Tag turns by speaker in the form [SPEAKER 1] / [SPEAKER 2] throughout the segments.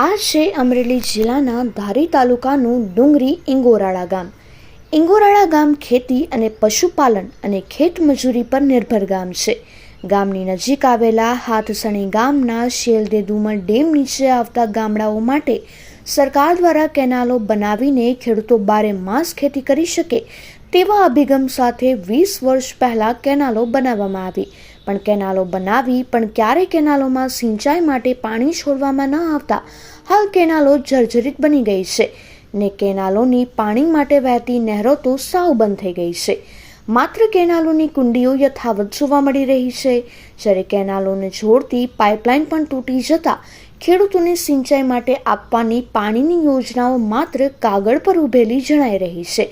[SPEAKER 1] આ છે અમરેલી જિલ્લાના ધારી તાલુકાનું ડુંગરી ઇંગોરાળા ગામ. ઇંગોરાળા ગામ ખેતી અને પશુપાલન અને ખેતમજૂરી પર નિર્ભર ગામ છે. ગામની નજીક આવેલા હાથસણી ગામના શેલદે ડુમર ડેમ નીચે આવતા ગામડાઓ માટે સરકાર દ્વારા કેનાલો બનાવીને ખેડૂતો બારે માસ ખેતી કરી શકે તેવા અભિગમ સાથે વીસ વર્ષ પહેલાં કેનાલો બનાવવામાં આવી. પણ કેનાલો બનાવી પણ ક્યારે કેનાલોમાં સિંચાઈ માટે પાણી છોડવામાં ન આવતા, હાલ કેનાલો જર્જરિત બની ગઈ છે ને કેનાલોની પાણી માટે વહેતી નહેરો તો સાવ બંધ થઈ ગઈ છે. માત્ર કેનાલોની કુંડીઓ યથાવત જોવા મળી રહી છે. જ્યારે કેનાલોને જોડતી પાઇપલાઇન પણ તૂટી જતા, ખેડૂતોને સિંચાઈ માટે આપવાની પાણીની યોજનાઓ માત્ર કાગળ પર ઉભેલી જણાઈ રહી છે.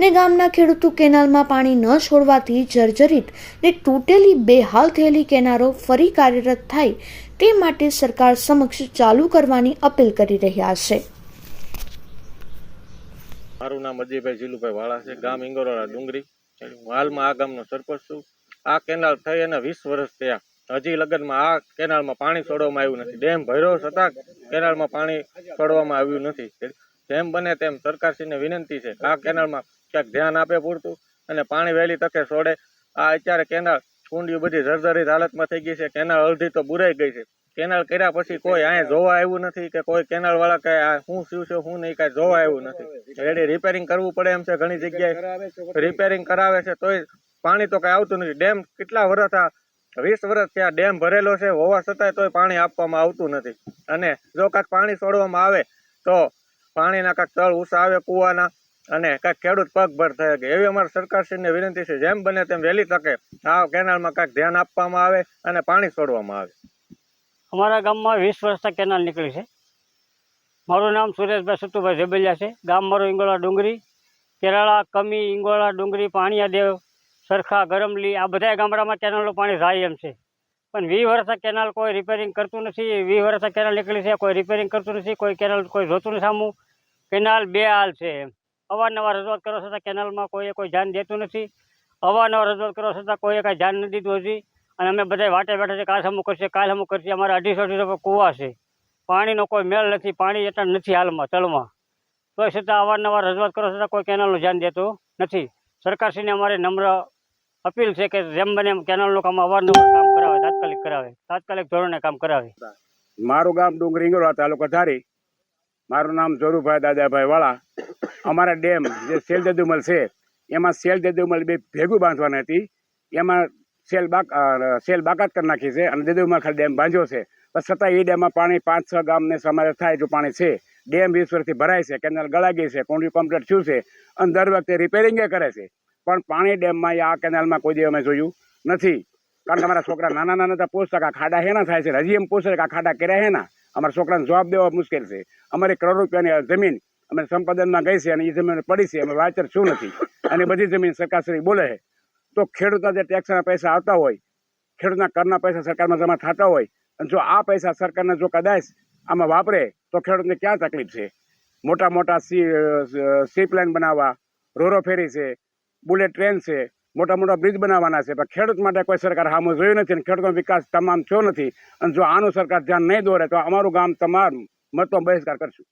[SPEAKER 1] ને ગામના ખેડૂતો કેનાલમાં પાણી ન છોડવાથી જર્જરિત ને તૂટેલી બેહાલ થયેલી કેનારો ફરી કાર્યરત થાય તે માટે સરકાર સમક્ષ ચાલુ કરવાની અપીલ કરી રહ્યા છે.
[SPEAKER 2] મારું નામ અજયભાઈ જીલુભાઈ વાળા છે, ગામ ઇંગોરોડા ડુંગરી. હાલમાં આ ગામનો સરપંચ છું. આ કેનાલ થઈ અને વીસ વર્ષ થયા. હજી લગનમાં આ કેનાલમાં પાણી છોડવામાં આવ્યું નથી. ડેમ ભર્યો છતાં કેનાલમાં પાણી છોડવામાં આવ્યું નથી. જેમ બને તેમ સરકારશ્રીને વિનંતી છે આ કેનાલમાં ક્યાંક ધ્યાન આપે પૂરતું અને પાણી વહેલી તકે છોડે. આ અત્યારે કેનાલ કુંડીઓ બધી જર્જરિત હાલતમાં થઈ ગઈ છે. કેનાલ અડધી તો બુરાઈ ગઈ છે. કેનાલ કર્યા પછી કોઈ અહીંયા જોવા આવ્યું નથી કે કોઈ કેનાલ વાળા કે શું થયું છે, શું નહીં, કાંઈ જોવા આવ્યું નથી. રેડી રિપેરિંગ કરવું પડે એમ છે ઘણી જગ્યાએ. રિપેરિંગ કરાવે છે તોય પાણી તો કઈ આવતું નથી. ડેમ કેટલા વર્ષ આ વીસ વર્ષ ત્યાં ડેમ ભરેલો છે, હોવા છતાંય તોય પાણી આપવામાં આવતું નથી. અને જો કાંઈક પાણી છોડવામાં આવે તો પાણીના કાંઈક તળ ઉસા આવે, કૂવાના અને કાંઈક ખેડૂત પગભર થઈ શકે એવી અમારી સરકારશ્રીને વિનંતી છે, જેમ બને તેમ વહેલી તકે આ કેનાલમાં કાંઈક ધ્યાન આપવામાં આવે અને પાણી છોડવામાં આવે.
[SPEAKER 3] અમારા ગામમાં વીસ વર્ષથી કેનાલ નીકળી છે. મારું નામ સુરેશભાઈ સતુભાઈ ઝેબલિયા છે. ગામ મારું ઇંગોળા ડુંગરી, કેરાળા, કમી ઇંગોળા ડુંગરી પાણીયાદેવ સરખા, ગરમલી, આ બધા ગામડામાં કેનાલનું પાણી જાય એમ છે. પણ વીસ વર્ષથી કેનાલ કોઈ રિપેરિંગ કરતું નથી. વીસ વર્ષથી કેનાલ નીકળી છે, કોઈ રિપેરિંગ કરતું નથી, કોઈ કેનાલ કોઈ જોતું નથી સામું કેનાલ બે હાલ છે એમ. અવારનવાર રજૂઆત કરવા છતાં કેનાલમાં કોઈએ કોઈ ધ્યાન દેતું નથી. અવારનવાર રજૂઆત કરવા છતાં કોઈએ કાંઈ ધ્યાન નથી દીધું હજી. અને અમે બધા વાટે બેઠા છે કાલ અમુક કરશે, કાલ અમુક કરશે, અમારા અઢીસો અઢીસો કૂવા છે. પાણીનો કોઈ મેળ નથી, પાણી એટલા નથી હાલમાં તળમાં તોય છતાં અવારનવાર રજૂઆત કરવા છતાં કોઈ કેનાલનું ધ્યાન દેતું નથી. સરકારશ્રીને અમારે નમ્ર અપીલ છે કે જેમ બને કેનાલનું કામ અવારનવાર કામ કરાવે, તાત્કાલિક કરાવે, તાત્કાલિક ધોરણે કામ કરાવે.
[SPEAKER 4] મારું ગામ ડુંગરી તાલુકો ધારી. મારું નામ જોરુભાઈ દાદાભાઈ વાળા. અમારા ડેમ જે સેલ દદુમલ છે, એમાં સેલ દદુમલ બે ભેગું બાંધવાની હતી. એમાં સેલ બાક સેલ બાકાત કરી નાખી છે અને દદુમલ ખાલી ડેમ બાંધ્યો છે. પણ છતાં એ ડેમમાં પાણી પાંચ છ ગામને સમાવેશ થાય જો પાણી છે. ડેમ વીસ ભરાય છે, કેનાલ ગળા ગઈ છે કોન્ડ્રી કોમ્પ્લેટ થયું છે અને દર વખતે રિપેરિંગે કરે છે. પણ પાણી ડેમમાં આ કેનાલમાં કોઈ દી અમે જોયું નથી. કારણ કે અમારા છોકરા નાના નાના હતા પૂછતા કે ખાડા હેના થાય છે હજી એમ પૂછે કે આ ખાડા કર્યા હેના. અમારા છોકરાને જવાબ દેવા મુશ્કેલ છે. અમારી કરોડ રૂપિયાની જમીન અમે સંપાદનમાં ગઈ છે અને એ જમીન પડી છે, અમે વાચર શું નથી. અને બધી જમીન સરકારશ્રી બોલે છે. તો ખેડૂતના જે ટેક્સના પૈસા આવતા હોય, ખેડૂતના કરના પૈસા સરકારમાં જમા થતા હોય, અને જો આ પૈસા સરકારને જો કદાચ આમાં વાપરે, તો ખેડૂતને ક્યાં તકલીફ છે? મોટા મોટા સી સી પ્લેન બનાવવા, રોરો ફેરી છે, બુલેટ ટ્રેન છે મોટા મોટા બ્રિજ બનાવવાના છે. પણ ખેડૂત માટે કોઈ સરકાર હામો જોયું નથી અને ખેડૂતનો વિકાસ તમામ થયો નથી. અને જો આનું સરકાર ધ્યાન નહીં દોરે તો અમારું ગામ તમામ મળતો બહિષ્કાર કરશું.